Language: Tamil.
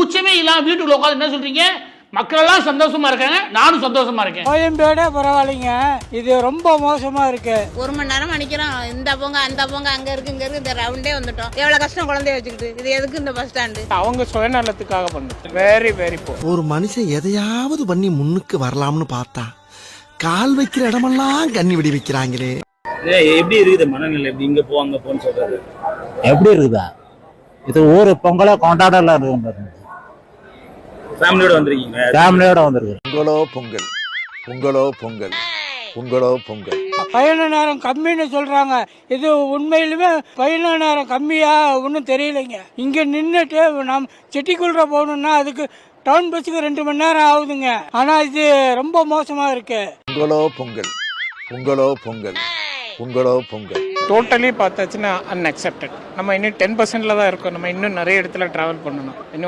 கூச்சமே இல்லாம வீட்டுக்குள்ள உட்காந்து என்ன சொல்றீங்க? மக்கள் எல்லாம் சந்தோஷமா இருக்காங்க. நானும் சந்தோஷமா இருக்கேன். கோயம்பேடே பரவாயில்லைங்க. இது ரொம்ப மோசமா இருக்கு. ஒரு மணி நேரம் அடிக்கிறோம் இந்த போங்க அந்த போங்க அங்க இருக்கு இங்க இருக்கு. இந்த ரவுண்டே வந்துட்டோம். எவ்வளவு கஷ்டம் குழந்தைய வச்சுக்கிட்டு. இது எதுக்கு இந்த பஸ் ஸ்டாண்டு அவங்க சுயநலத்துக்காக பண்ணுது. வெரி வெரி ஒரு மனுஷன் எதையாவது பண்ணி முன்னுக்கு வரலாம்னு பார்த்தா கால் வைக்கிற இடமெல்லாம் கண்ணி வெடி வைக்கிறாங்களே. எப்படி இருக்குது மனநிலை? எப்படி இங்க போ அங்க போன்னு சொல்றது? எப்படி இருக்குதா? இது ஊர் பொங்கலை கொண்டாடலாம் இருக்கு ஃபேமிலியோட வந்திருக்கீங்க. ஃபேமிலியோட வந்திருக்கு பொங்கலோ பொங்கல். பொங்கலோ பொங்கல். பொங்கலோ பொங்கல். பயண நேரம் கம்மின்னு சொல்றாங்க. இது உண்மையிலுமே பயண நேரம் கம்மியா ஒன்றும் தெரியலைங்க. இங்க நின்றுட்டு நாம் செட்டிக்குள்ள போகணும்னா அதுக்கு டவுன் பஸ்ஸுக்கு ரெண்டு மணி நேரம் ஆகுதுங்க. ஆனா இது ரொம்ப மோசமா இருக்கு. பொங்கலோ பொங்கல். பொங்கலோ பொங்கல். பொங்கலோ பொங்கல். டோட்டலி பார்த்தாச்சுன்னா அன்அக்செப்டட் நம்ம இன்னும் டென் பர்சன்ட்ல தான் இருக்கோம். நம்ம இன்னும் நிறைய இடத்துல டிராவல் பண்ணணும். இன்னும்